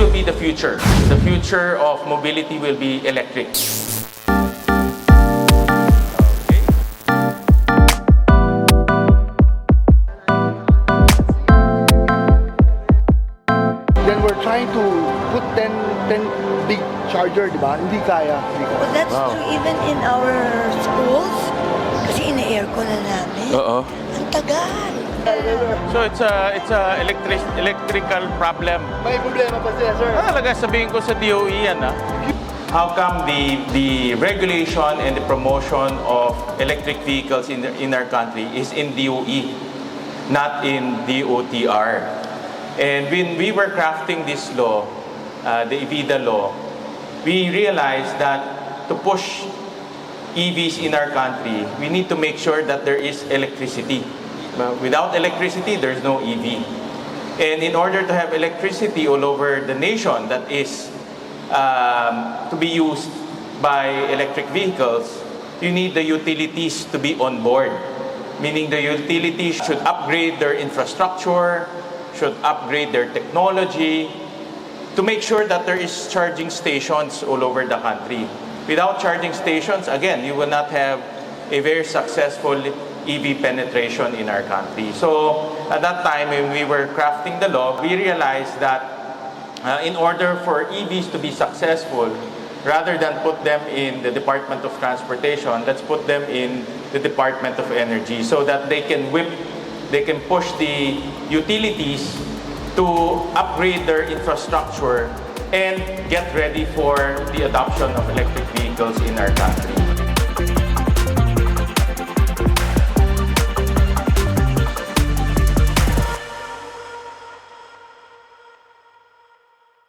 will be the future. The future of mobility will be electric. Then we're trying to put 10, 10 big charger, di ba? Hindi kaya. Hindi kaya. Well, that's Wow. true even in our schools. Kasi ina-aircon na namin. Oo. Ang tagal. So it's a it's a electric electrical problem. May problema pa sila, sir. Ah, talaga sabihin ko sa DOE yan ah. How come the the regulation and the promotion of electric vehicles in the, in our country is in DOE, not in DOTR? And when we were crafting this law, uh, the EVIDA law, we realized that to push EVs in our country, we need to make sure that there is electricity. Without electricity, there's no EV. And in order to have electricity all over the nation that is um, to be used by electric vehicles, you need the utilities to be on board. Meaning the utilities should upgrade their infrastructure, should upgrade their technology, to make sure that there is charging stations all over the country. Without charging stations, again, you will not have a very successful EV penetration in our country. So at that time, when we were crafting the law, we realized that uh, in order for EVs to be successful, rather than put them in the Department of Transportation, let's put them in the Department of Energy so that they can whip, they can push the utilities to upgrade their infrastructure and get ready for the adoption of electric vehicles in our country.